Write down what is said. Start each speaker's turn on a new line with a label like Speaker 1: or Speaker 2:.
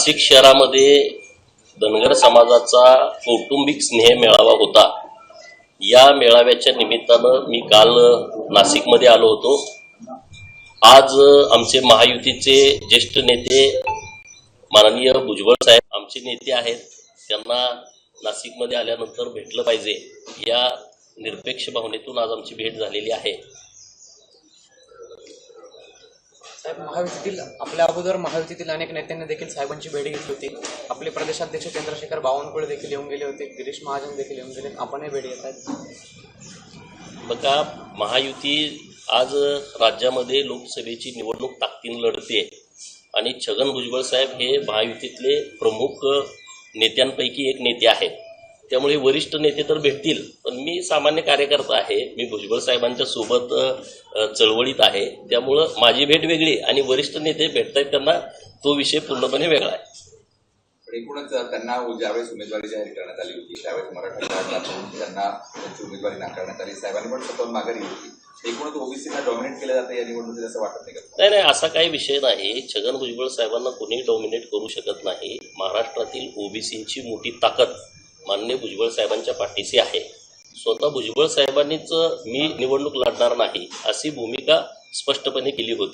Speaker 1: नाशिक शहरामध्ये धनगर समाजाचा कौटुंबिक स्नेह मेळावा होता. या मेळाव्याच्या निमित्तानं मी काल नाशिकमध्ये आलो होतो. आज आमचे महायुतीचे ज्येष्ठ नेते माननीय भुजबळ साहेब आमचे नेते आहेत. त्यांना नाशिकमध्ये आल्यानंतर भेटलं पाहिजे. या निरपेक्ष भावनेतून आज आमची भेट झालेली आहे.
Speaker 2: साहेब महायुतीतील आपल्या अगोदर महायुतीतील अनेक नेत्यांनी देखील साहेबांची भेट घेतली होती. आपले प्रदेशाध्यक्ष चंद्रशेखर बावनकुळे देखील येऊन गेले होते. गिरीश महाजन देखील येऊन गेले. आपणही भेट घेत आहेत.
Speaker 1: बघा महायुती आज राज्यामध्ये लोकसभेची निवडणूक ताकदीन लढते. आणि छगन भुजबळ साहेब हे महायुतीतले प्रमुख नेत्यांपैकी एक नेते आहेत. त्यामुळे वरिष्ठ नेते तर भेटतील. पण मी सामान्य कार्यकर्ता आहे. मी भुजबळ साहेबांच्या सोबत चळवळीत आहे. त्यामुळं माझी भेट वेगळी आणि वरिष्ठ नेते भेटतायत त्यांना तो विषय पूर्णपणे वेगळा आहे.
Speaker 3: एकूणच त्यांना ज्यावेळेस उमेदवारी जाहीर करण्यात आली होती त्यावेळेस मराठा त्यांना त्यांची उमेदवारी नाकारण्यात आली. साहेबांनी पण स्वतःहून माघारी घेतली. एकूणच डॉमिनेट केलं जातं या निवडणुकीत असं वाटत नाही
Speaker 1: नाही नाही असा काही विषय नाही. छगन भुजबळ साहेबांना कोणी डॉमिनेट करू शकत नाही. महाराष्ट्रातील ओबीसींची मोठी ताकद माननीय भुजबळ साहेबांच्या पाठीशी आहे. स्वतः भुजबळ साहेबांनीच मी निवडणूक लढणार नाही अशी भूमिका स्पष्टपणे केली होती.